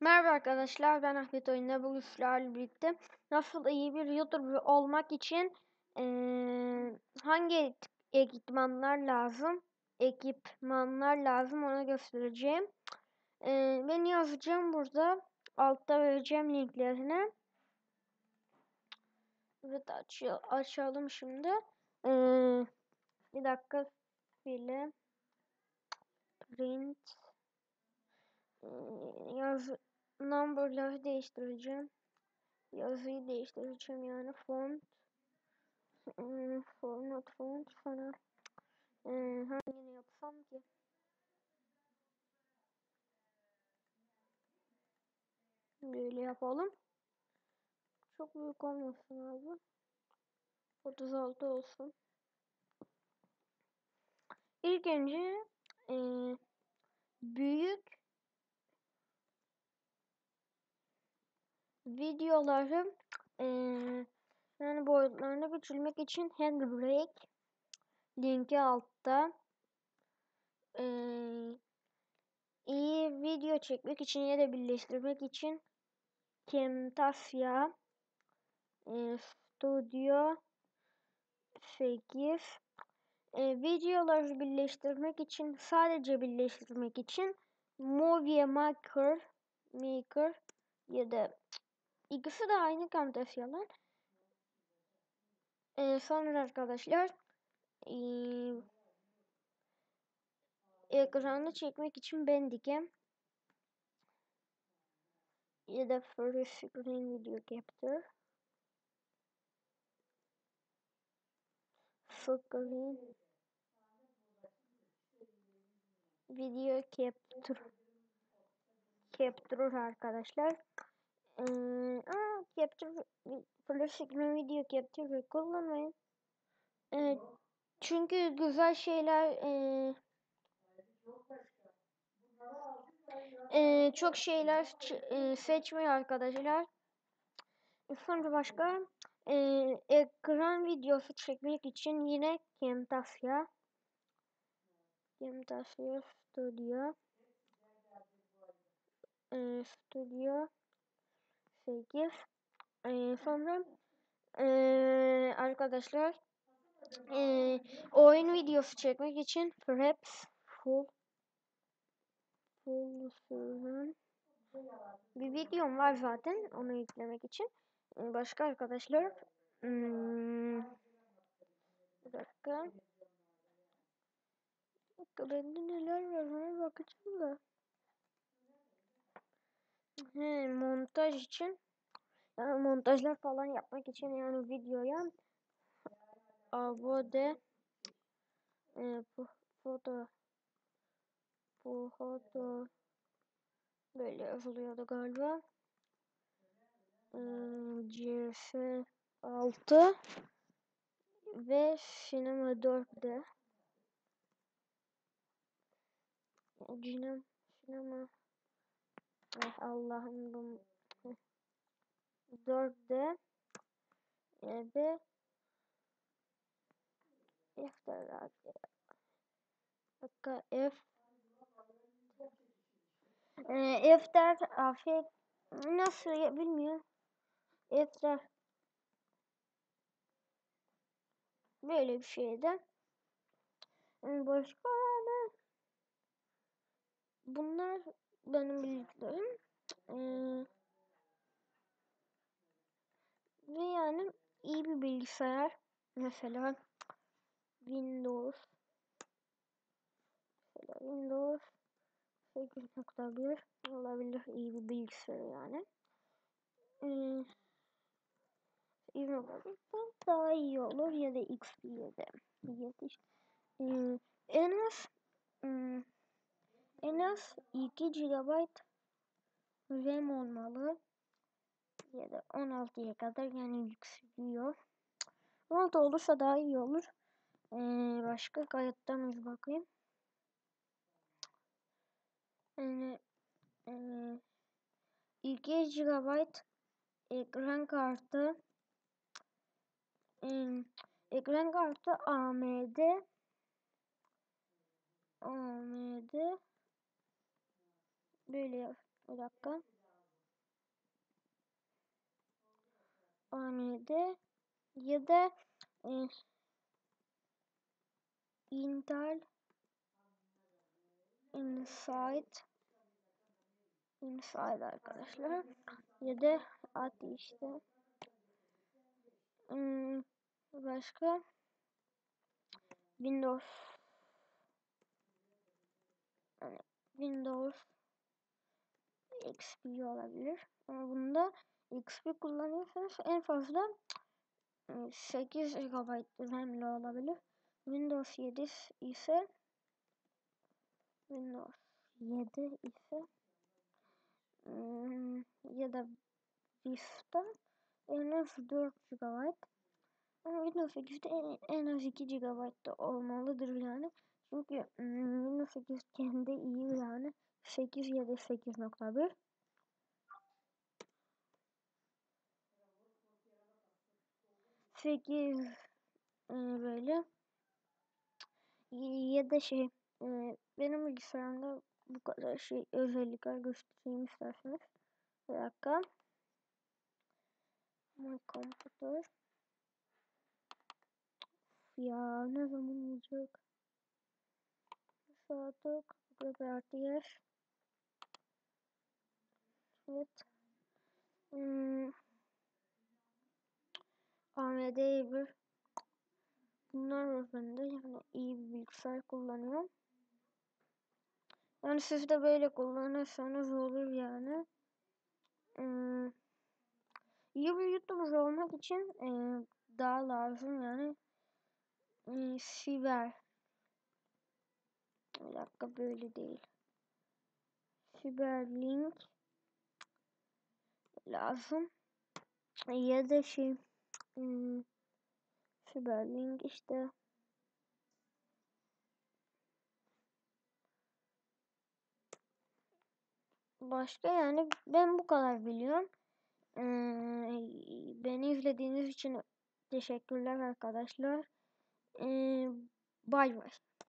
Merhaba arkadaşlar, ben Ahmet Oyun'da bugün sizlerle birlikte nasıl iyi bir YouTuber olmak için eee, hangi ekipmanlar lazım, ekipmanlar lazım onu göstereceğim. Eee, ben yazacağım burada, altta vereceğim linklerini. Evet aç, açalım şimdi. Eee, bir dakika bile print yaz number'ları değiştireceğim. Yazıyı değiştireceğim yani font format font sonra hangini yapsam ki böyle yapalım. Çok büyük olmasın abi. 36 olsun. İlk önce e, büyük videoları e, yani boyutlarını küçülmek için handbrake linki altta. E, iyi video çekmek için ya da birleştirmek için Camtasia e, Studio 8 e, videoları birleştirmek için sadece birleştirmek için Movie Maker Maker ya da ikisi de aynı Camtasia'lar. E, sonra arkadaşlar e, ekranı çekmek için Bandicam ya da First Screen Video Capture Screen Video Capture Capture arkadaşlar ee, aa, Capture First Screen Video Capture kullanmayın ee, çünkü güzel şeyler e, e, çok şeyler e, seçmiyor arkadaşlar. Sonra başka e, ekran videosu çekmek için yine Camtasia Camtasia Studio e, Studio 8 e, sonra e, arkadaşlar e, oyun videosu çekmek için Fraps Full Full sürüm. Bir videom var zaten onu yüklemek için. Başka arkadaşlar hmm, bir dakika. Dakika bende neler var ona bakacağım da He, montaj için. Yani montajlar falan yapmak için yani videoya abode e, foto bu foto böyle yazılıyordu galiba. CS 6 ve Cinema 4'de Cinema Cinema eh, Allah'ım bu 4'de ve F dakika F e, F der afiyet nasıl bilmiyorum. F böyle bir şeydi. Başka bunlar benim bildiklerim ee, ve yani iyi bir bilgisayar. Mesela Windows. Mesela Windows 8.1 olabilir. İyi bir bilgisayar yani. Ee, daha iyi olur. Ya da XP'ye de yetiş ee, en az hmm, en az 2 GB RAM olmalı. Ya da 16'ya kadar yani yükseliyor. 16 olursa daha iyi olur. Ee, başka kayıttan bir bakayım? Yani e, 2 GB ekran kartı. E, ekran kartı AMD AMD Böyle yap. Bir dakika. Amide ya da e, Intel Inside Inside arkadaşlar. Ya da at işte. Hmm, başka? Windows. Yani Windows. XP olabilir bunda XP kullanıyorsanız en fazla 8 GB RAM ile olabilir. Windows 7 ise Windows 7 ise ya da Vista en az 4 GB ama Windows 8'de en, en az 2 GB da olmalıdır yani. Çünkü Windows 8 kendi iyi yani 8 ya da 8.1 8 e, böyle ya da şey e, benim bilgisayarımda bu kadar şey özellikler göstereyim isterseniz. Bir dakika. My computer. Ya ne zaman olacak? Saatlik RTS. Evet. Hmm. AMD bir bunlar üzerinde yani iyi bir bilgisayar kullanıyorum. Yani siz de böyle kullanırsanız olur yani. Hmm. İyi bir YouTuber olmak için e, daha lazım yani. E, siber. Bir dakika böyle değil. Siberlink lazım. Ya da şey hmm, Siberlink işte başka yani ben bu kadar biliyorum. Ee, beni izlediğiniz için teşekkürler arkadaşlar. Ee, bay bay.